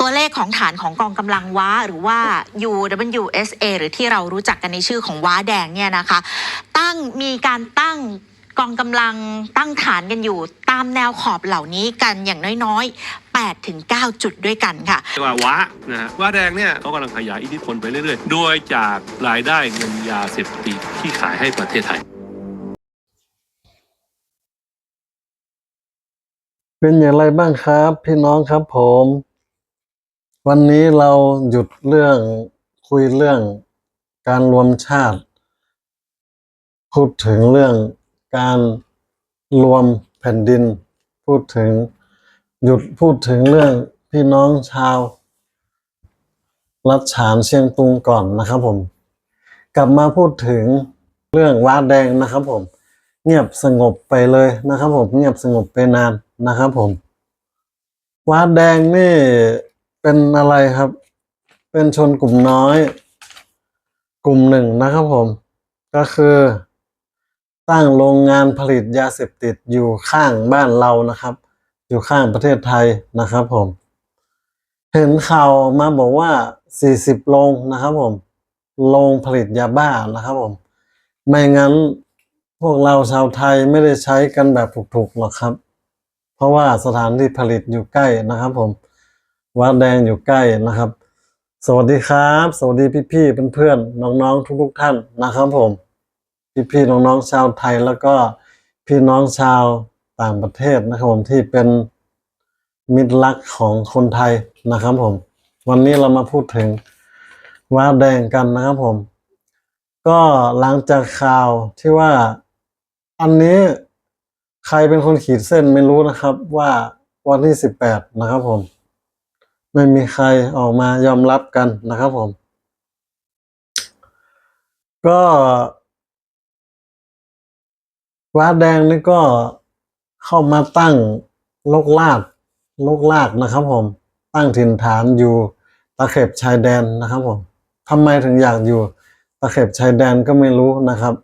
ตัวเลขของฐานของกองกำลังว้าหรือว่า UWSA หรือที่เรารู้จักกันในชื่อของว้าแดงเนี่ยนะคะ ตั้งมีการตั้งกองกำลังตั้งฐานกันอยู่ตามแนวขอบเหล่านี้กันอย่างน้อยๆ8ถึง9จุดด้วยกันค่ะ เรียกว่าวะนะฮะวะแดงเนี่ยเขากำลังขยายอิทธิพลไปเรื่อยๆ โดยจากรายได้เงินยาเสพติดที่ขายให้ประเทศไทย เป็นอย่างไรบ้างครับ พี่น้องครับผม วันนี้เราหยุดเรื่องคุยเรื่องการรวมชาติ พูดถึงเรื่องการรวมแผ่นดิน พูดถึงหยุดพูดถึงเรื่องพี่น้องชาว รัฐฉานเชียงตุงก่อนนะครับผม กลับมาพูดถึงเรื่องว้าแดงนะครับผม เงียบสงบไปเลยนะครับผมเงียบสงบไปนานนะครับผมว้าแดงนี่ เป็นอะไรครับ เป็นชนกลุ่มน้อย กลุ่มหนึ่งนะครับผม ก็คือตั้งโรงงานผลิตยาเสพติดอยู่ข้างบ้านเรานะครับ อยู่ข้างประเทศไทยนะครับผม เห็นข่าวมาบอกว่า 40 โรงนะครับผม โรงผลิตยาบ้านะครับผม ไม่งั้นพวกเราชาวไทยไม่ได้ใช้กันแบบถูกๆหรอกครับ เพราะว่าสถานที่ผลิตอยู่ใกล้นะครับผม วัดแดงอยู่ใกล้นะครับ สวัสดีครับ สวัสดีพี่ๆเพื่อนๆน้องๆทุก ๆ ท่านนะครับผม พี่ๆน้องๆชาวไทยแล้วก็พี่น้องชาวต่างประเทศนะครับผมที่เป็นมิตรรักของคนไทยนะครับผม วันนี้เรามาพูดถึงว้าแดงกันนะครับผม ก็หลังจากข่าวที่ว่าอันนี้ใครเป็นคนขีดเส้นไม่รู้นะครับว่าวันที่สิบแปดนะครับผม ไม่มีใครออกมายอมรับกันนะครับผม ก็ว้าแดงนี่ก็เข้ามาตั้งลกลากลกลากนะครับผม ตั้งถิ่นฐานอยู่ตะเข็บชายแดนนะครับผมทำไมถึงอยากอยู่ตะเข็บชายแดนก็ไม่รู้นะครับ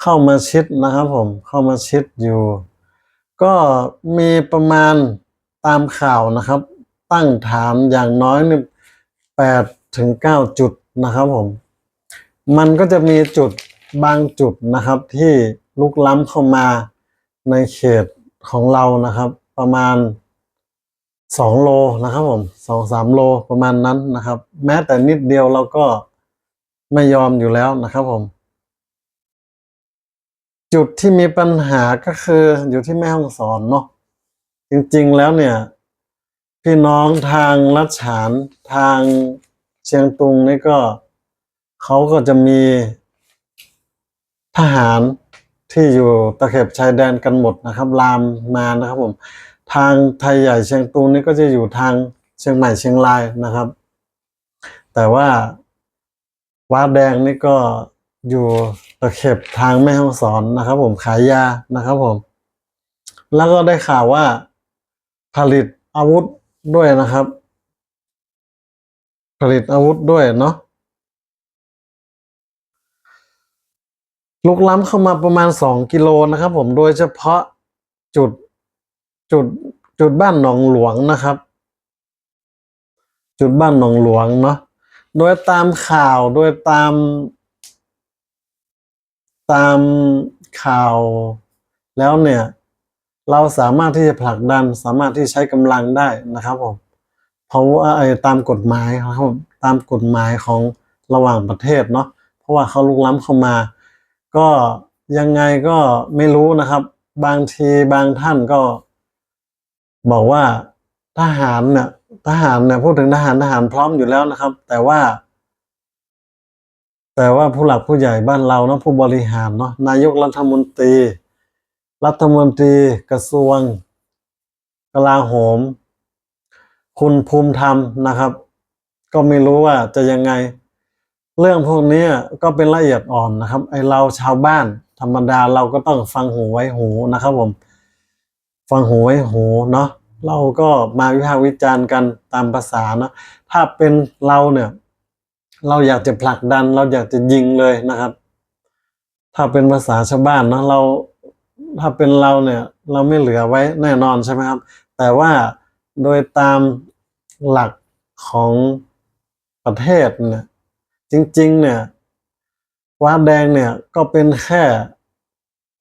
เข้ามาชิดนะครับผม เข้ามาชิดอยู่ ก็มีประมาณตามข่าวนะครับ ตั้งฐานอย่างน้อยนี่แปดถึงเก้าจุดนะครับผม มันก็จะมีจุดบางจุดนะครับ ที่ลุกล้ำเข้ามาในเขตของเรานะครับ ประมาณสองโลนะครับผมสองสามโลประมาณนั้นนะครับ แม้แต่นิดเดียวเราก็ไม่ยอมอยู่แล้วนะครับผม จุดที่มีปัญหาก็คืออยู่ที่แม่ห้องสอนเนาะจริงๆแล้วเนี่ย พี่น้องทางลัดฉานทางเชียงตุงนี่ก็เขาก็จะมีทหารที่อยู่ตะเข็บชายแดนกันหมดนะครับ ลามมานะครับผม ทางไทยใหญ่เชียงตุงนี่ก็จะอยู่ทางเชียงใหม่เชียงรายนะครับ แต่ว่าว้าแดงนี่ก็อยู่ตะเข็บทางแม่ฮ่องสอนนะครับ ผมขายยานะครับผม แล้วก็ได้ข่าวว่าผลิตอาวุธ ด้วยนะครับ ผลิตอาวุธด้วยเนาะลุกล้ำเข้ามาประมาณสองกิโลนะครับผมโดยเฉพาะจุดจุดจุดบ้านหนองหลวงนะครับ จุดบ้านหนองหลวงเนาะโดยตามข่าวโดยตาม ตามข่าวแล้วเนี่ย เราสามารถที่จะผลักดันสามารถที่ใช้กำลังได้นะครับผมเพราะว่าไอ้ตามกฎหมายครับผมตามกฎหมายของระหว่างประเทศเนาะเพราะว่าเขาลุกล้ำเข้ามา ก็ยังไงก็ไม่รู้นะครับ บางทีบางท่านก็ บอกว่าทหารเนี่ยทหารเนี่ยพูดถึงทหารทหารพร้อมอยู่แล้วนะครับ แต่ว่า แต่ว่าผู้หลักผู้ใหญ่บ้านเราเนาะผู้บริหารเนาะนายกรัฐมนตรี รัฐมนตรีกระทรวง กลาโหม คุณภูมิธรรมนะครับ ก็ไม่รู้ว่าจะยังไง เรื่องพวกนี้ก็เป็นละเอียดอ่อนนะครับ ไอเราชาวบ้าน ธรรมดาเราก็ต้องฟังหูไว้หูนะครับผม ฟังหูไว้หูเนาะเราก็มาวิพากษ์วิจารณ์กันตามภาษาเนาะถ้าเป็นเราเนี่ย เราอยากจะผลักดัน เราอยากจะยิงเลยนะครับ ถ้าเป็นภาษาชาวบ้านเนาะเรา ถ้าเป็นเราเนี่ย เราไม่เหลือไว้แน่นอนใช่ไหมครับ แต่ว่าโดยตามหลักของประเทศเนี่ย จริง ๆ เนี่ยว้าแดงเนี่ยก็เป็นแค่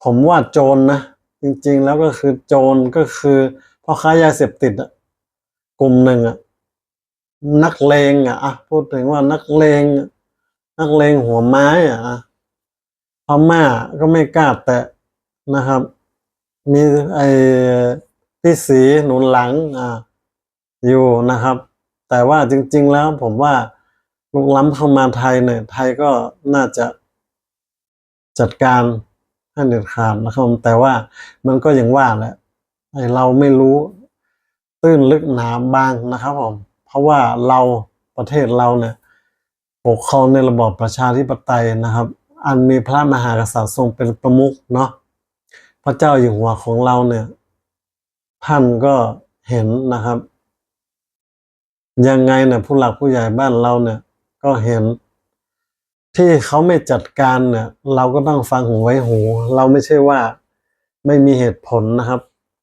ผมว่าโจรนะจริง ๆ แล้วก็คือโจรก็คือพ่อค้ายาเสพติดอะกลุ่มหนึ่งอะนักเลงอะอะพูดถึงว่านักเลงนักเลงหัวไม้อะอะพม่าก็ไม่กล้าแตะ นะครับ มีไอ้พี่สีหนุนหลังอ่าอยู่นะครับ แต่ว่าจริง ๆ แล้วผมว่าลุกล้ำเข้ามาไทยเนี่ย ไทยก็น่าจะจัดการให้เด็ดขาดนะครับ แต่ว่ามันก็อย่างว่าแหละไอเราไม่รู้ตื้นลึกหนาบางนะครับผม เพราะว่าเราประเทศเราเนี่ยปกครองในระบอบประชาธิปไตยนะครับ อันมีพระมหากษัตริย์ทรงเป็นประมุขเนาะ พระเจ้าอยู่หัวของเราเนี่ย ท่านก็เห็นนะครับ ยังไงเนี่ยผู้หลักผู้ใหญ่บ้านเราเนี่ย ก็เห็น ที่เขาไม่จัดการเนี่ย เราก็ต้องฟังหูไว้หู เราไม่ใช่ว่าไม่มีเหตุผลนะครับ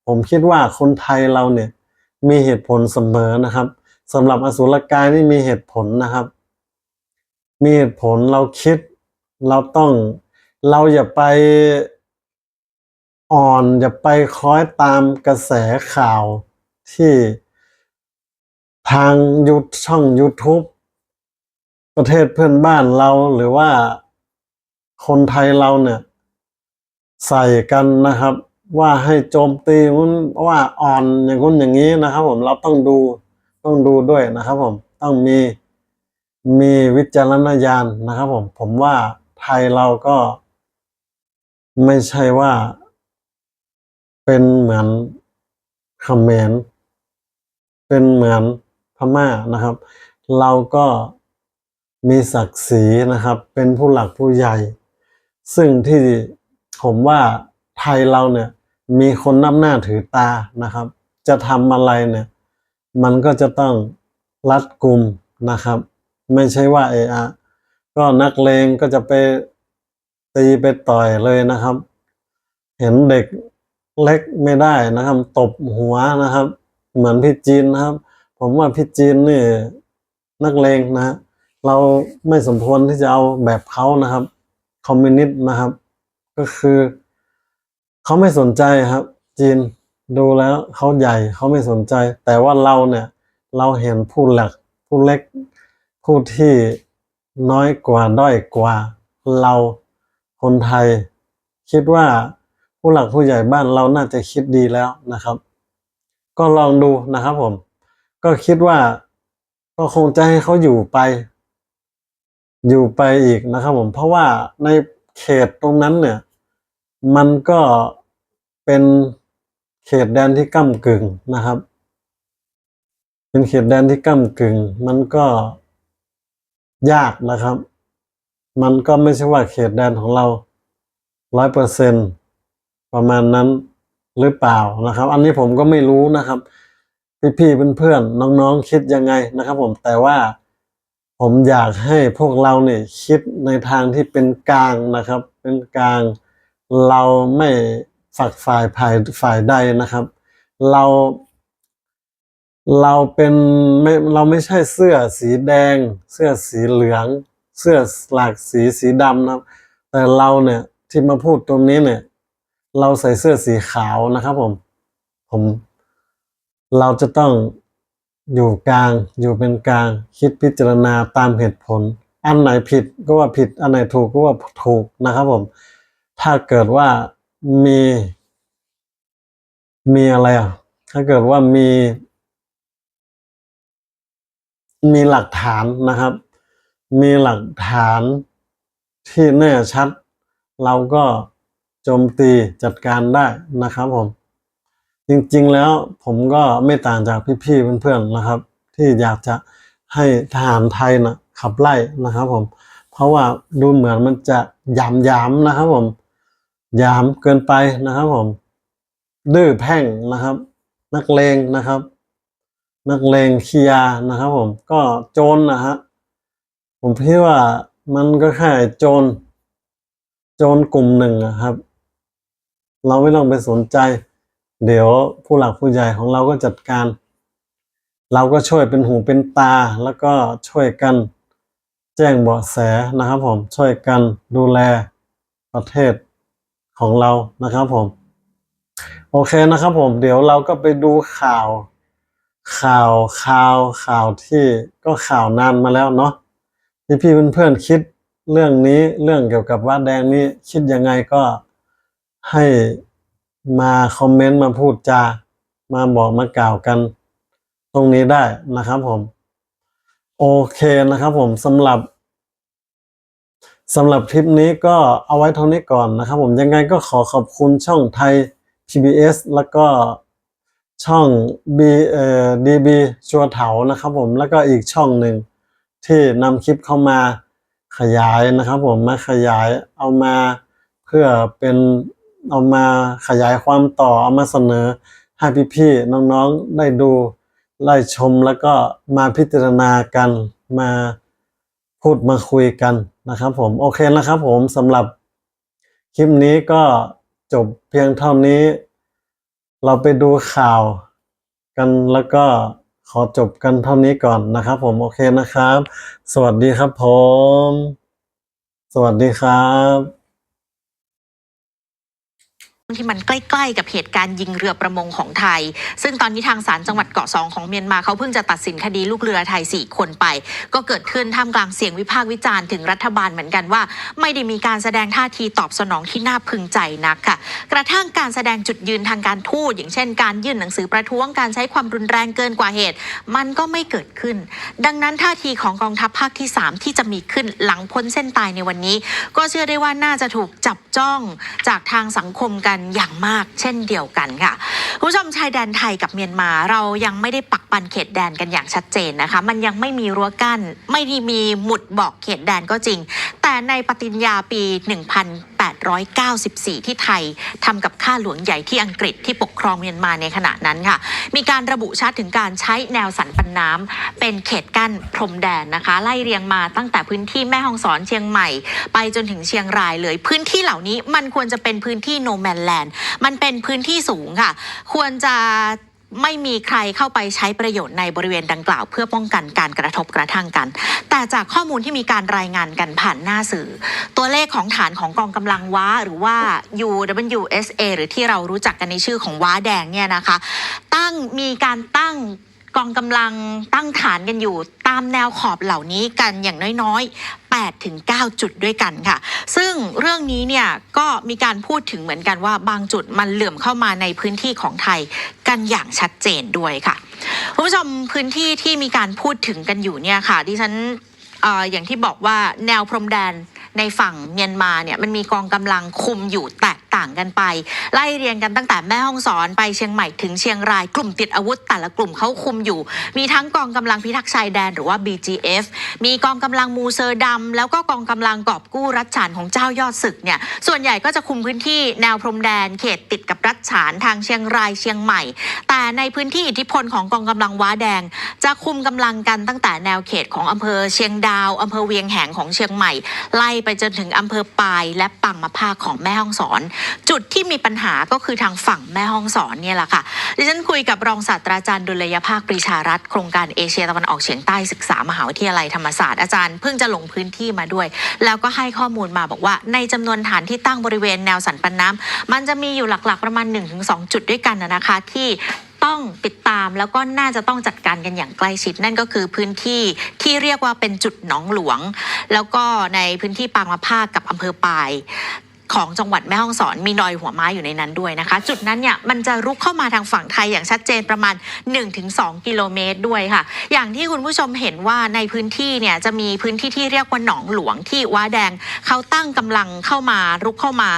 ผมคิดว่าคนไทยเราเนี่ย มีเหตุผลเสมอนะครับสำหรับอสุรกายนี่มีเหตุผลนะครับ มีเหตุผลเราคิดเราต้องเราอย่าไป อ่อนอย่าไปคล้อยตามกระแสข่าวที่ทางยูช่อง YouTube ประเทศเพื่อนบ้านเราหรือว่าคนไทยเราเนี่ย ใส่กันนะครับ ว่าให้โจมตีมันว่าอ่อนอย่างนู้นอย่างนี้นะครับ ผมเราต้องดูต้องดูด้วยนะครับผมต้องมีมีวิจารณญาณนะครับ ผมผมว่าไทยเราก็ไม่ใช่ว่า เป็นเหมือนเขมรเป็นเหมือนพม่านะครับ เราก็มีศักดิ์ศรีนะครับ เป็นผู้หลักผู้ใหญ่ ซึ่งที่ผมว่าไทยเราเนี่ยมีคนนับหน้าถือตานะครับ จะทำอะไรเนี่ย มันก็จะต้องรัดกุมนะครับ ไม่ใช่ว่าเออะก็นักเลงก็จะไปตีไปต่อยเลยนะครับ เห็นเด็ก เล็กไม่ได้นะครับ ตบหัวนะครับ เหมือนพี่จีนนะครับ ผมว่าพี่จีนนี่นักเลงนะฮะเราไม่สมควรที่จะเอาแบบเขานะครับ คอมมิวนิสต์นะครับ ก็คือเขาไม่สนใจครับ จีนดูแล้วเขาใหญ่เขาไม่สนใจ แต่ว่าเราเนี่ย เราเห็นผู้หลักผู้เล็กผู้ที่น้อยกว่าด้อยกว่า เราคนไทย คิดว่า ผู้หลักผู้ใหญ่บ้านเราน่าจะคิดดีแล้วนะครับ ก็ลองดูนะครับผม ก็คิดว่าก็คงจะให้เขาอยู่ไป อยู่ไปอีกนะครับ ผม เพราะว่าในเขตตรงนั้นเนี่ย มันก็เป็นเขตแดนที่ก้ากึ่งนะครับ เป็นเขตแดนที่ก้ากึ่ง มันก็ยากนะครับ มันก็ไม่ใช่ว่าเขตแดนของเราร้อยเปอร์เซ็นต์ ประมาณนั้นหรือเปล่านะครับ อันนี้ผมก็ไม่รู้นะครับ พี่ๆเพื่อนๆน้องๆคิดยังไงนะครับ ผมแต่ว่าผมอยากให้พวกเราเนี่ยคิดในทางที่เป็นกลางนะครับ เป็นกลางเราไม่ฝักฝ่ายฝ่ายฝ่ายใดนะครับ เรา เราเป็นไม่เราไม่ใช่เสื้อสีแดง เสื้อสีเหลือง เสื้อหลากสีสีดำนะครับ แต่เราเนี่ยที่มาพูดตรงนี้เนี่ย เราใส่เสื้อสีขาวนะครับผม ผม เราจะต้องอยู่กลาง อยู่เป็นกลาง คิดพิจารณาตามเหตุผล อันไหนผิดก็ว่าผิด อันไหนถูกก็ว่าถูกนะครับผม ถ้าเกิดว่ามี มีอะไรอะ ถ้าเกิดว่ามี มีหลักฐานนะครับ มีหลักฐานที่แน่ชัด เราก็ โจมตีจัดการได้นะครับผม จริงๆแล้วผมก็ไม่ต่างจากพี่ๆเพื่อนๆนะครับ ที่อยากจะให้ทหารไทยนะขับไล่นะครับผม เพราะว่าดูเหมือนมันจะหยามยามๆนะครับผมหยามเกินไปนะครับผม ดื้อแพ่งนะครับ นักเลงนะครับ นักเลงขี้ยานะครับ ผมก็โจรนะฮะผมคิดว่ามันก็แค่โจรโจรกลุ่มหนึ่งอะครับ เราไม่ต้องไปสนใจ เดี๋ยวผู้หลักผู้ใหญ่ของเราก็จัดการ เราก็ช่วยเป็นหูเป็นตาแล้วก็ช่วยกันแจ้งเบาะแสนะครับผมช่วยกันดูแลประเทศของเรานะครับผม โอเคนะครับผม เดี๋ยวเราก็ไปดูข่าว ข่าวข่าวข่าวที่ก็ข่าวนานมาแล้วเนาะพี่พี่เพื่อนๆคิดเรื่องนี้เรื่องเกี่ยวกับว่าแดงนี้คิดยังไงก็ ให้มาคอมเมนต์มาพูดจา มาบอกมากล่าวกัน ตรงนี้ได้นะครับผม โอเคนะครับผมสำหรับสำหรับคลิปนี้ก็เอาไว้เท่านี้ก่อนนะครับผมยังไงก็ขอขอบคุณช่องไทย PBS แล้วก็ช่อง B เอ่อ DB ชัวเถานะครับผมแล้วก็อีกช่องหนึ่งที่นำคลิปเข้ามาขยายนะครับผมมาขยายเอามาเพื่อเป็น เอามาขยายความต่อเอามาเสนอให้พี่ๆน้องๆได้ดูไล่ชมแล้วก็มาพิจารณากันมาพูดมาคุยกันนะครับ ผมโอเคนะครับ ผมสำหรับคลิปนี้ก็จบเพียงเท่านี้ เราไปดูข่าวกันแล้วก็ขอจบกันเท่านี้ก่อนนะครับ ผมโอเคนะครับ สวัสดีครับผม สวัสดีครับ ที่มันใกล้ๆ กับเหตุการณ์ยิงเรือประมงของไทย ซึ่งตอนนี้ทางศาลจังหวัดเกาะสองของเมียนมาเขาเพิ่งจะตัดสินคดีลูกเรือไทย 4 คนไป ก็เกิดขึ้นท่ามกลางเสียงวิพากษ์วิจารณ์ถึงรัฐบาลเหมือนกันว่า ไม่ได้มีการแสดงท่าทีตอบสนองที่น่าพึงใจนักค่ะ กระทั่งการแสดงจุดยืนทางการทูตอย่างเช่น การยื่นหนังสือประท้วงการใช้ความรุนแรงเกินกว่าเหตุ มันก็ไม่เกิดขึ้น ดังนั้นท่าทีของกองทัพภาคที่ 3 ที่จะมีขึ้นหลังพ้นเส้นตายในวันนี้ ก็เชื่อได้ว่าน่าจะถูกจับจ้องจากทางสังคมกันอย่างมากเช่นเดียวกันค่ะคุณผู้ชมชายแดนไทยกับเมียนมาเรายังไม่ได้ปักปันเขตแดนกันอย่างชัดเจนนะคะ มันยังไม่มีรั้วกั้น ไม่ได้มีหมุดบอกเขตแดนก็จริง แต่ในปฏิญญาปี 1894 ที่ไทยทำกับข้าหลวงใหญ่ที่อังกฤษที่ปกครองเมียนมาในขณะนั้นค่ะ มีการระบุชัดถึงการใช้แนวสันปันน้ำเป็นเขตกั้นพรมแดนนะคะ ไล่เรียงมาตั้งแต่พื้นที่แม่ฮ่องสอนเชียงใหม่ ไปจนถึงเชียงรายเลย พื้นที่เหล่านี้มันควรจะเป็นพื้นที่โนแมนแลนด์มันเป็นพื้นที่สูงค่ะ ควรจะ ไม่มีใครเข้าไปใช้ประโยชน์ในบริเวณดังกล่าว เพื่อป้องกันการกระทบกระทั่งกัน แต่จากข้อมูลที่มีการรายงานกันผ่านหน้าสื่อ ตัวเลขของฐานของกองกำลังว้า หรือว่า UWSA หรือที่เรารู้จักกันในชื่อของว้าแดงเนี่ยนะคะ ตั้งมีการตั้ง กองกำลังตั้งฐานกันอยู่ตามแนวขอบเหล่านี้กันอย่างน้อยๆ8ถึง9จุดด้วยกันค่ะ ซึ่งเรื่องนี้เนี่ยก็มีการพูดถึงเหมือนกันว่าบางจุดมันเหลื่อมเข้ามาในพื้นที่ของไทยกันอย่างชัดเจนด้วยค่ะคุณผู้ชมพื้นที่ที่มีการพูดถึงกันอยู่เนี่ยค่ะดิฉันออย่างที่บอกว่าแนวพรมแดนในฝั่งเมียนมาเนี่ยมันมีกองกำลังคุมอยู่แตก ต่างกันไป ไล่เรียงกันตั้งแต่แม่ฮ่องสอนไปเชียงใหม่ถึงเชียงรายกลุ่มติดอาวุธ แต่ละกลุ่มเขาคุมอยู่ มีทั้งกองกำลังพิทักษ์ชายแดนหรือว่า BGF มีกองกำลังมูเซอร์ดำแล้วก็กองกำลังกอบกู้รัฐฉานของเจ้ายอดศึกเนี่ยส่วนใหญ่ก็จะคุมพื้นที่แนวพรมแดนเขตติดกับรัฐฉานทางเชียงรายเชียงใหม่ แต่ในพื้นที่อิทธิพลของกองกำลังว้าแดง จะคุมกำลังกันตั้งแต่แนวเขตของอำเภอเชียงดาวอำเภอเวียงแหงของเชียงใหม่ ไล่ไปจนถึงอำเภอปายและปังมะพร้าของแม่ฮ่องสอนจุดที่มีปัญหาก็คือทางฝั่งแม่ฮ่องสอนเนี่ยแหละค่ะดิฉันคุยกับรองศาสตราจารย์ดุลยภาคปรีชารัตโครงการเอเชียตะวันออกเฉียงใต้ศึกษามหาวิทยาลัยธรรมศาสตร์อาจารย์เพิ่งจะลงพื้นที่มาด้วย แล้วก็ให้ข้อมูลมาบอกว่า ในจำนวนฐานที่ตั้งบริเวณแนวสันปันน้ำมันจะมีอยู่หลักๆประมาณ 1-2 จุดด้วยกันนะคะที่ต้องติดตามแล้วก็น่าจะต้องจัดการกันอย่างใกล้ชิด นั่นก็คือพื้นที่ที่เรียกว่าเป็นจุดหนองหลวง แล้วก็ในพื้นที่ปางมะพร้าวกับอำเภอปาย ของจังหวัดแม่ฮ่องสอนมีดอยหัวไม้อยู่ในนั้นด้วยนะคะ จุดนั้นเนี่ยมันจะรุกเข้ามาทางฝั่งไทยอย่างชัดเจนประมาณ 1-2 กิโลเมตรด้วยค่ะ อย่างที่คุณผู้ชมเห็นว่าในพื้นที่เนี่ยจะมีพื้นที่ที่เรียกว่าหนองหลวงที่ว้าแดงเขาตั้งกำลังเข้ามารุกเข้ามา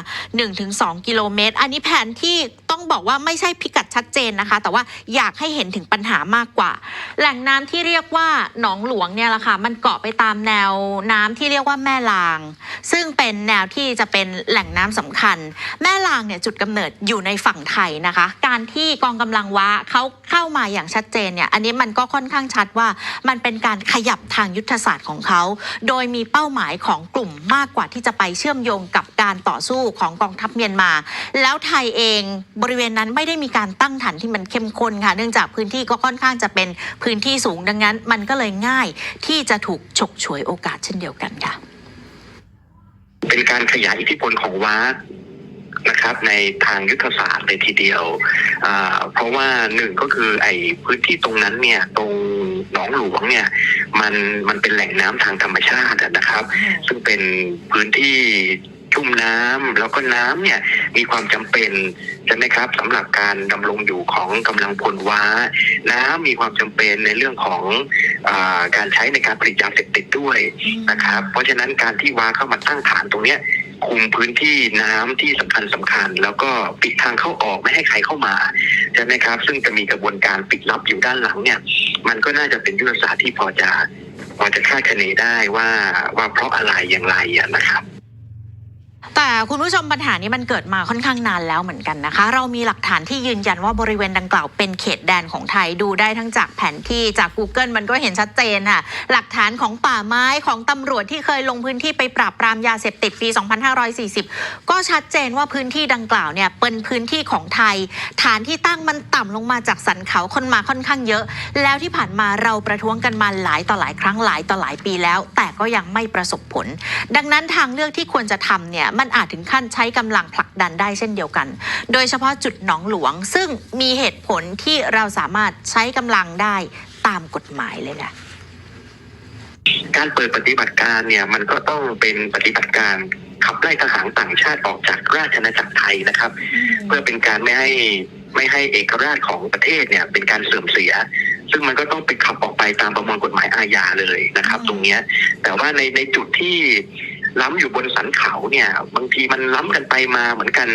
1-2 กิโลเมตร อันนี้แผนที่ต้องบอกว่าไม่ใช่พิกัดชัดเจนนะคะ แต่ว่าอยากให้เห็นถึงปัญหามากกว่า แหล่งน้ำที่เรียกว่าหนองหลวงเนี่ยแหละค่ะมันเกาะไปตามแนวน้ำที่เรียกว่าแม่ลาง ซึ่งเป็นแนวที่จะเป็นแล่งน้ำสำคัญ แม่ลางเนี่ยจุดกำเนิดอยู่ในฝั่งไทยนะคะ การที่กองกำลังว้าเขาเข้ามาอย่างชัดเจนเนี่ยอันนี้มันก็ค่อนข้างชัดว่ามันเป็นการขยับทางยุทธศาสตร์ของเขา โดยมีเป้าหมายของกลุ่มมากกว่าที่จะไปเชื่อมโยงกับการต่อสู้ของกองทัพเมียนมา แล้วไทยเองบริเวณนั้นไม่ได้มีการตั้งฐานที่มันเข้มข้นค่ะ เนื่องจากพื้นที่ก็ค่อนข้างจะเป็นพื้นที่สูงดังนั้น มันก็เลยง่ายที่จะถูกฉกฉวยโอกาสเช่นเดียวกันค่ะ เป็นการขยายอิทธิพลของวัดนะครับ ในทางยุทธศาสตร์เลยทีเดียวอ่าเพราะว่าหนึ่งก็คือไอ้พื้นที่ตรงนั้นเนี่ยตรงหนองหลวงเนี่ยมันมันเป็นแหล่งน้ำทางธรรมชาติอะนะครับ ซึ่งเป็นพื้นที่ ชุ่มน้ำแล้วก็น้ำเนี่ยมีความจำเป็นใช่ไหมครับสำหรับการดำรงอยู่ของกำลังพลว้า น้ำมีความจำเป็นในเรื่องของอการใช้ในการผลิตยาเสพติดด้วยนะครับ เพราะฉะนั้นการที่ว้าเข้ามาตั้งฐานตรงเนี้ยคุมพื้นที่น้ำที่สำคัญสำคัญ แล้วก็ปิดทางเข้าออกไม่ให้ใครเข้ามาใช่ไหมครับ ซึ่งจะมีกระบวนการปิดลับอยู่ด้านหลังเนี่ย มันก็น่าจะเป็นยุทธศาสตร์ที่พอจะพอจะคาดคะเนได้ว่าว่าเพราะอะไรอย่างไรนะครับ แต่คุณผู้ชมปัญหานี้มันเกิดมาค่อนข้างนานแล้วเหมือนกันนะคะ เรามีหลักฐานที่ยืนยันว่าบริเวณดังกล่าวเป็นเขตแดนของไทยดูได้ทั้งจากแผนที่จาก Google มันก็เห็นชัดเจนค่ะหลักฐานของป่าไม้ของตำรวจที่เคยลงพื้นที่ไปปราบปรามยาเสพติดปี 2540 ก็ชัดเจนว่าพื้นที่ดังกล่าวเนี่ยเป็นพื้นที่ของไทย ฐานที่ตั้งมันต่ำลงมาจากสันเขาคนมาค่อนข้างเยอะ แล้วที่ผ่านมาเราประท้วงกันมาหลายต่อหลายครั้งหลายต่อหลายปีแล้ว แต่ก็ยังไม่ประสบผล ดังนั้นทางเลือกที่ควรจะทำเนี่ยมันอาจถึงขั้นใช้กำลังผลักดันได้เช่นเดียวกัน โดยเฉพาะจุดหนองหลวง ซึ่งมีเหตุผลที่เราสามารถใช้กำลังได้ตามกฎหมายเลยแหละการเปิดปฏิบัติการเนี่ยมันก็ต้องเป็นปฏิบัติการขับไล่ทหารต่างชาติออกจากราชอาณาจักรไทยนะครับ เพื่อเป็นการไม่ให้ไม่ให้เอกราชของประเทศเนี่ยเป็นการเสื่อมเสีย ซึ่งมันก็ต้องไปขับออกไปตามประมวลกฎหมายอาญาเลยนะครับอืมตรงเนี้ยแต่ว่าในในจุดที่ ล้ำอยู่บนสันเขาเนี่ย บางทีมันล้ำกันไปมาเหมือนกัน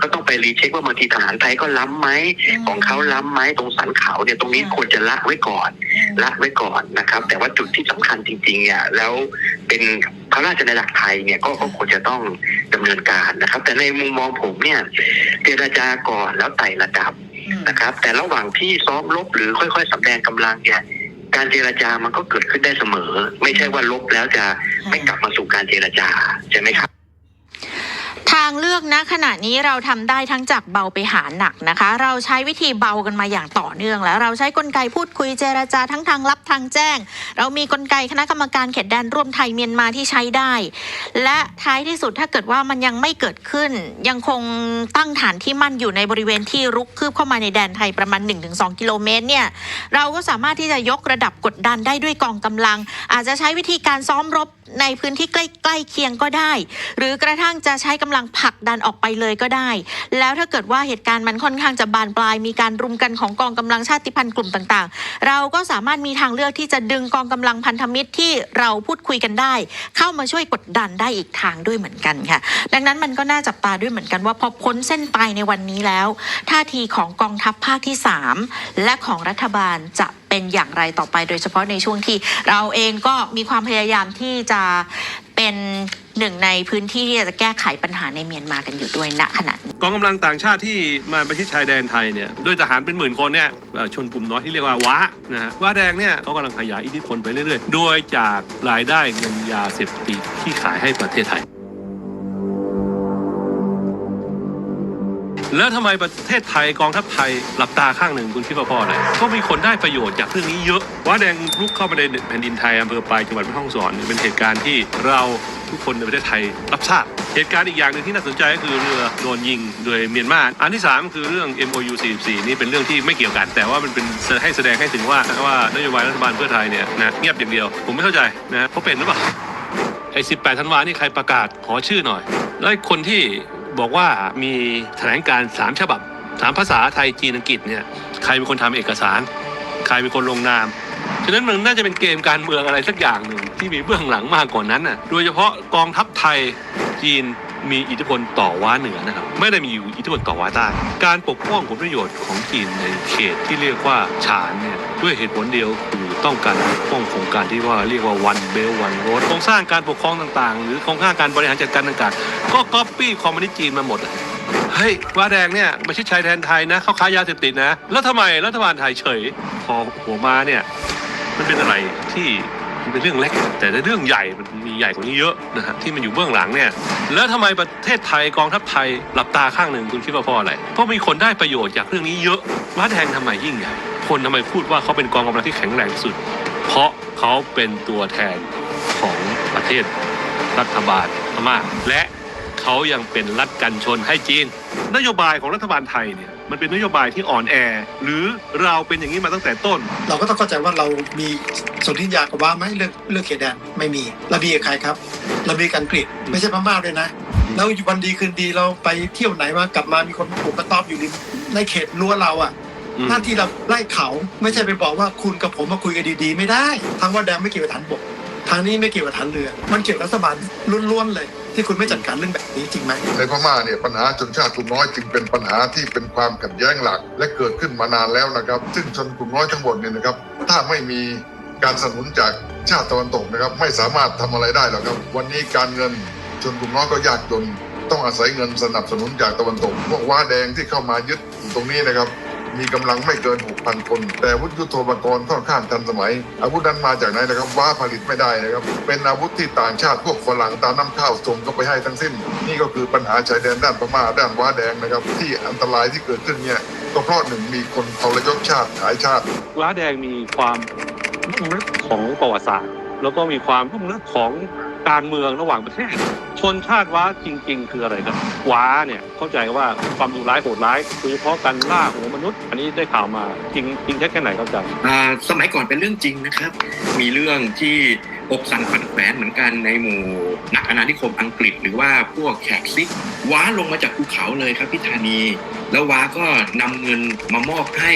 ก็ต้องไปรีเช็คว่าบางทีทหารไทยก็ล้ำไหมของเขาล้ำไหมตรงสันเขาเนี่ยตรงนี้ควรจะละไว้ก่อน ละไว้ก่อนนะครับ แต่ว่าจุดที่สำคัญจริงๆเนี่ยแล้วเป็นพระราชอาณาจักรไทยเนี่ยก็ก็ควรจะต้องดำเนินการนะครับ แต่ในมุมมองผมเนี่ยเจรจาก่อนแล้วไต่ระดับนะครับ แต่ระหว่างที่ซ้อมรบหรือค่อย ๆสำแดงกำลังเนี่ย การเจรจามันก็เกิดขึ้นได้เสมอ ไม่ใช่ว่าลบแล้วจะไม่กลับมาสู่การเจรจาใช่ไหมครับางเลือกนะขณะนี้เราทำได้ทั้งจากเบาไปหาหนักนะคะ เราใช้วิธีเบากันมาอย่างต่อเนื่องแล้ว เราใช้กลไกพูดคุยเจรจาทั้งทางลับทางแจ้ง เรามีกลไกคณะกรรมการเขตแดนร่วมไทยเมียนมาที่ใช้ได้ และท้ายที่สุดถ้าเกิดว่ามันยังไม่เกิดขึ้น ยังคงตั้งฐานที่มั่นอยู่ในบริเวณที่รุกคืบเข้ามาในแดนไทยประมาณ 1-2 กิโลเมตรเนี่ยเราก็สามารถที่จะยกระดับกดดันได้ด้วยกองกำลัง อาจจะใช้วิธีการซ้อมรบในพื้นที่ใกล้ๆเคียงก็ได้ หรือกระทั่งจะใช้กำลังผลักดันออกไปเลยก็ได้ แล้วถ้าเกิดว่าเหตุการณ์มันค่อนข้างจะบานปลาย มีการรุมกันของกองกำลังชาติพันธุ์กลุ่มต่างๆ เราก็สามารถมีทางเลือกที่จะดึงกองกำลังพันธมิตรที่เราพูดคุยกันได้ เข้ามาช่วยกดดันได้อีกทางด้วยเหมือนกันค่ะ ดังนั้นมันก็น่าจับตาด้วยเหมือนกันว่าพอพ้นเส้นตายในวันนี้แล้ว ท่าทีของกองทัพภาคที่ 3 และของรัฐบาลจะเป็นอย่างไรต่อไป โดยเฉพาะในช่วงที่เราเองก็มีความพยายามที่จะเป็น หนึ่งในพื้นที่ที่จะแก้ไขปัญหาในเมียนมากันอยู่ด้วยณขณะนี้กองกำลังต่างชาติที่มาประชิดชายแดนไทยเนี่ยด้วยทหารเป็นหมื่นคนเนี่ยชนกลุ่มน้อยที่เรียกว่าวะนะฮะวะแดงเนี่ยเขากำลังขยายอิทธิพลไปเรื่อยๆ โดยจากรายได้เงินยาเสพติดที่ขายให้ประเทศไทย แล้วทำไมประเทศไทยกองทัพไทยหลับตาข้างหนึ่งคุณคิดว่าเพราะอะไรก็มีคนได้ประโยชน์จากเรื่องนี้เยอะว้าแดงลุกเข้ามาในแผ่นดินไทยอำเภอปลายจังหวัดแม่ฮ่องสอนเป็นเหตุการณ์ที่เราทุกคนในประเทศไทยรับทราบเหตุการณ์อีกอย่างหนึ่งที่น่าสนใจก็คือเรือโดนยิงโดยเมียนมาอันที่ 3 คือเรื่อง MOU 44 นี่เป็นเรื่องที่ไม่เกี่ยวกัน แต่ว่ามันเป็นให้แสดงให้ถึงว่าว่านโยบายรัฐบาลเพื่อไทยเนี่ยนะเงียบอย่างเดียว ผมไม่เข้าใจนะเพราะเป็นหรือเปล่าไอ้18ธันวานี่ใครประกาศขอชื่อหน่อยแล้วคนที่ บอกว่ามีแถลงการ์สามฉบับสามภาษาไทยจีนอังกฤษเนี่ยใครเป็นคนทำเอกสาร ใครเป็นคนลงนามฉะนั้นมันน่าจะเป็นเกมการเมืองอะไรสักอย่างหนึ่งที่มีเบื้องหลังมากกว่านั้นน่ะโดยเฉพาะกองทัพไทยจีน มีอิทธิพลต่อว้าเหนือนะครับ ไม่ได้มีอยู่อิทธิพลต่อว้าใต้การปกป้องผลประโยชน์ของจีนในเขตที่เรียกว่าฉานเนี่ยด้วยเหตุผลเดียวคือต้องการปกป้องโครงการที่ว่าเรียกว่า one belt one road โครงสร้างการปกครองต่างๆ หรือโครงสร้างการบริหารจัดการต่างๆ ก็ก๊อปปี้คอมมิวนิสต์จีนมาหมดเฮ้ยว้าแดงเนี่ยไมาชิดชายแดนไทยนะเขาค้ายาเสพติดนะ แล้วทำไมรัฐบาลไทยเฉยพอหัวมาเนี่ยมันเป็นอะไรที่ มันเป็นเรื่องเล็ก แต่ในเรื่องใหญ่มันมีใหญ่กว่านี้เยอะนะฮะที่มันอยู่เบื้องหลังเนี่ยแล้วทำไมประเทศไทยกองทัพไทยหลับตาข้างหนึ่งคุณคิดว่าเพราะอะไรเพราะมีคนได้ประโยชน์จากเรื่องนี้เยอะว้าแดงทำไมยิ่งใหญ่คนทำไมพูดว่าเขาเป็นกองกำลังที่แข็งแรงที่สุด เพราะเขาเป็นตัวแทนของประเทศรัฐบาลพม่าและเขายังเป็นรัฐกันชนให้จีน นโยบายของรัฐบาลไทยเนี่ยมันเป็นนโยบายที่อ่อนแอ หรือเราเป็นอย่างนี้มาตั้งแต่ต้น เราก็ต้องเข้าใจว่าเรามีสนธิญากับว่าไหมเรื่องเรื่องเขตแดนไม่มีเรามีกับใครครับเรามีกับอังกฤษไม่ใช่พม่าด้วยนะแล้วอยู่วันดีคืนดีเราไปเที่ยวไหนมากลับมามีคนปลูกกระต๊อบอยู่ริมในเขตรั้วเราอะอืมหน้าที่เราไล่เขาไม่ใช่ไปบอกว่าคุณกับผมมาคุยกันดีๆ ไม่ได้ทางว่าแดนไม่เกี่ยวกับฐานบก ทางนี้ไม่เกี่ยวกับฐานเรือ มันเกี่ยวกับรัฐบาลล้วนๆเลย ที่คุณไม่จัดการเรื่องแบบนี้จริงไหมในพม่าเนี่ยปัญหาชนชาติกลุ่มน้อยจึงเป็นปัญหาที่เป็นความขัดแย้งหลัก และเกิดขึ้นมานานแล้วนะครับ ซึ่งชนกลุ่มน้อยทั้งหมดเนี่ยนะครับ ถ้าไม่มีการสนับสนุนจากชาติตะวันตกนะครับ ไม่สามารถทำอะไรได้หรอกครับ วันนี้การเงินชนกลุ่มน้อยก็ยากจนต้องอาศัยเงินสนับสนุนจากตะวันตกพวกว้าแดงที่เข้ามายึดตรงนี้นะครับ มีกำลังไม่เกิน 6,000 คน แต่อาวุธยุทโธปกรณ์ค่อนข้างทันสมัย อาวุธนั้นมาจากไหนนะครับว้าผลิตไม่ได้นะครับ เป็นอาวุธที่ต่างชาติพวกฝรั่งตามน้ำข้าวส่งก็ไปให้ทั้งสิ้น นี่ก็คือปัญหาชายแดนด้านพม่าด้านว้าแดงนะครับ ที่อันตรายที่เกิดขึ้นเนี่ยก็เพราะหนึ่งมีคนทรยศชาติขายชาติว้าแดงมีความลึกของประวัติศาสตร์ แล้วก็มีความลุ่มลึกของการเมืองระหว่างประเทศ ชนชาติว้าจริง ๆ คืออะไรครับว้าเนี่ยเข้าใจว่าความดุร้ายโหดร้ายโดยเฉพาะการล่าหัวมนุษย์ อันนี้ได้ข่าวมาจริงจริงแค่แค่ไหนครับอาจารย์อ่าสมัยก่อนเป็นเรื่องจริงนะครับ มีเรื่องที่อกสั่นขวัญแขวนเหมือนกันในหมู่นักอาณานิคมอังกฤษ หรือว่าพวกแขกซิกว้าลงมาจากภูเขาเลยครับพี่ธานี แล้วว้าก็นำเงินมามอบให้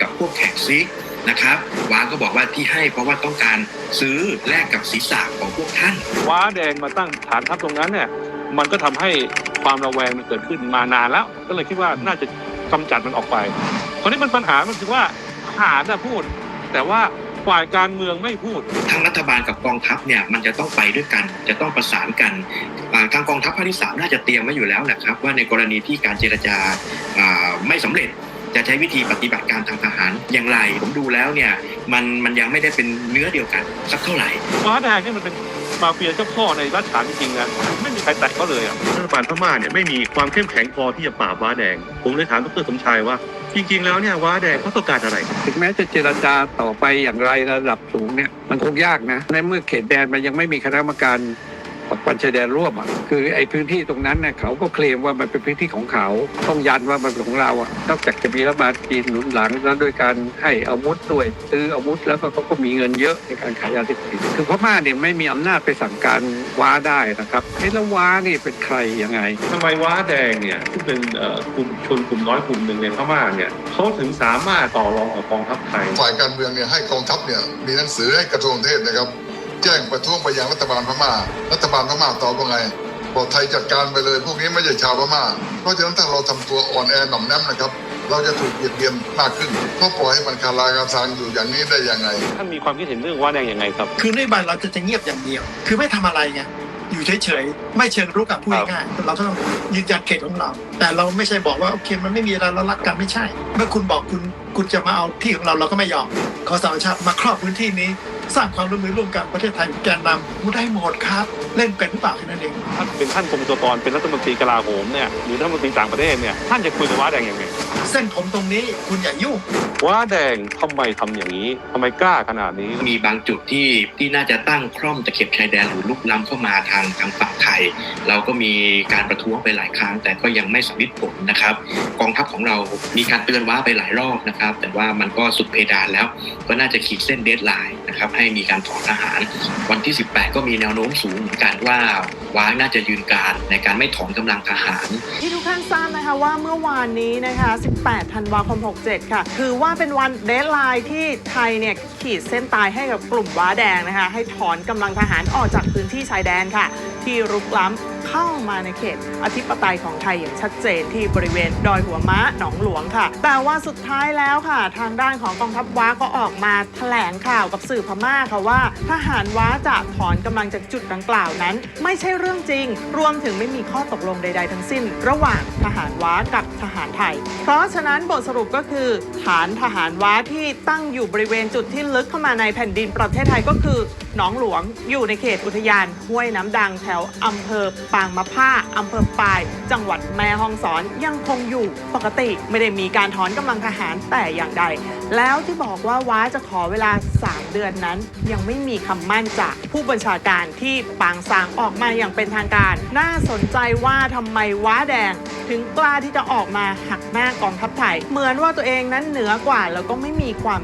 กับพวกแขกซิก นะครับว้าก็บอกว่าที่ให้เพราะว่าต้องการซื้อแลกกับศีรษะของพวกท่านว้าแดงมาตั้งฐานทัพตรงนั้นเนี่ยมันก็ทำให้ความระแวงมันเกิดขึ้นมานานแล้ว ก็เลยคิดว่าน่าจะกำจัดมันออกไปคราวนี้มันปัญหามันคือว่าทหารน่ะพูด แต่ว่าฝ่ายการเมืองไม่พูดทางรัฐบาลกับกองทัพเนี่ยมันจะต้องไปด้วยกัน จะต้องประสานกันอ่าทางกองทัพภาคที่สามน่าจะเตรียมไว้อยู่แล้วแหละครับ ว่าในกรณีที่การเจรจาอ่าไม่สำเร็จ จะใช้วิธีปฏิบัติการทางทหารอย่างไร ผมดูแล้วเนี่ยมันมันยังไม่ได้เป็นเนื้อเดียวกันสักเท่าไหร่ม้าแดงนี่มันเป็นมาเฟียเจ้าพ่อในรัฐฉานจริงๆนะไม่มีใครแตะเขาเลยอะรัฐบาลพม่าเนี่ยไม่มีความเข้มแข็งพอที่จะปราบว้าแดง ผมเลยถามดรสมชายว่า จริง ๆ แล้วเนี่ยว้าแดงเขาต้องการอะไร ถึงแม้จะเจรจาต่อไปอย่างไรระดับสูงเนี่ยมันคงยากนะในเมื่อเขตแดนมันยังไม่มีคณะกรรมการ ปัญชายแดนร่วมอะคือไอ้พื้นที่ตรงนั้นเนี่ยเขาก็เคลมว่ามันเป็นพื้นที่ของเขา ต้องยันว่ามันเป็นของเราอะนอกจากจะมีรัฐบาลจีนหนุนหลังแล้วด้วยการให้อาวุธด้วยซื้ออาวุธแล้วก็เขาก็มีเงินเยอะในการขายยาเสพติดคือพม่าเนี่ยไม่มีอำนาจไปสั่งการว้าได้นะครับเอ้แล้วว้านี่เป็นใครยังไง ทำไมว้าแดงเนี่ยที่งเป็นเอ่อกลุ่มชนกลุ่มน้อยกลุ่มหนึ่งในพม่าเนี่ยเขาถึงสามารถต่อรองกับกองทัพไทย ฝ่ายการเมืองเนี่ยให้กองทัพเนี่ยมีหนังสือให้กระทรวงเทศนะครับ แจ้งประท้วงไปยังรัฐบาลพม่า รัฐบาลพม่าตอบว่าไงบอกไทยจัดการไปเลย พวกนี้ไม่ใช่ชาวพม่า เพราะฉะนั้นถ้าเราทำตัวอ่อนแอหน่อมแนมนะครับ เราจะถูกเบียดเบียนมากขึ้นเพราะปล่อยให้มันคาราคาซังอยู่อย่างนี้ได้ยังไง ท่านมีความคิดเห็นเรื่องว้าแดงยังไงครับ คือนโยบายเราจะจะเงียบอย่างเดียว คือไม่ทำอะไรไงอยู่เฉยๆ ไม่เชิงรุกกับพูดง่ายๆเราต้องยืนยันเขตของเรา แต่เราไม่ใช่บอกว่าโอเคมันไม่มีอะไรเรารักกันไม่ใช่ เมื่อคุณบอกคุณคุณจะมาเอาที่ของเราเราก็ไม่ยอมขอสามชาติมาครอบพื้นที่นี้ สร้างความร่วมมือร่วมกันประเทศไทยเป็นแกนนำมูได้หมดครับ เล่นเป็นหรือเปล่าแค่นั้นเองท่านเป็นท่านกรมตัวกรเป็นรัฐมนตรีกลาโหมเนี่ยหรือรัฐมนตรีต่างประเทศเนี่ยท่านจะคุยกับว่าแดงยังไง เส้นผมตรงนี้คุณอย่ายุ่งว้าแดงทำไมทำอย่างนี้ทำไมกล้าขนาดนี้ มีบางจุดที่ที่น่าจะตั้งคร่อมตะเข็บชายแดนหรือลุกล้ำเข้ามาทางทางฝั่งไทย เราก็มีการประท้วงไปหลายครั้ง แต่ก็ยังไม่สำเร็จผลนะครับ กองทัพของเรามีการเตือนว้าไปหลายรอบนะครับ แต่ว่ามันก็สุดเพดานแล้ว ก็น่าจะขีดเส้นเดดไลน์นะครับ ให้มีการถอนทหาร วันที่ 18 ก็มีแนวโน้มสูงเหมือนกันว่าว้าน่าจะยืนการในการไม่ถอนกำลังทหาร ที่ทุกท่านทราบนะคะว่าเมื่อวานนี้นะคะ18ธันวาคม 67 ค่ะ ถือว่าเป็นวันเดทไลน์ที่ไทยเนี่ยขีดเส้นตายให้กับกลุ่มว้าแดงนะคะ ให้ถอนกำลังทหารออกจากพื้นที่ชายแดนค่ะที่รุกล้ำเข้ามาในเขต อธิปไตยของไทยอย่างชัดเจนที่บริเวณดอยหัวม้าหนองหลวงค่ะ แต่ว่าสุดท้ายแล้วค่ะ ทางด้านของกองทัพว้าก็ออกมาแถลงข่าวกับสื่อพม่าค่ะว่า ทหารว้าจะถอนกำลังจากจุดดังกล่าวนั้น ไม่ใช่เรื่องจริง รวมถึงไม่มีข้อตกลงใด ๆ ทั้งสิ้น ระหว่างทหารว้ากับทหารไทย เพราะฉะนั้นบทสรุปก็คือ ฐานทหารว้าที่ตั้งอยู่บริเวณจุดที่ลึกเข้ามาในแผ่นดินประเทศไทยก็คือหนองหลวง อยู่ในเขตอุทยานห้วยน้ำดังแถวอำเภอปางมะผ้าอำเภอปาย จังหวัดแม่ฮ่องสอนยังคงอยู่ปกติไม่ได้มีการถอนกำลังทหารแต่อย่างใด แล้วที่บอกว่าว้าจะขอเวลา 3 เดือนนั้น ยังไม่มีคำมั่นจากผู้บัญชาการที่ปางซางออกมาอย่างเป็นทางการ น่าสนใจว่าทำไมว้าแดงถึงกล้าที่จะออกมาหักหน้ากองทัพไทย เหมือนว่าตัวเองนั้นเหนือกว่าแล้วก็ไม่มีความ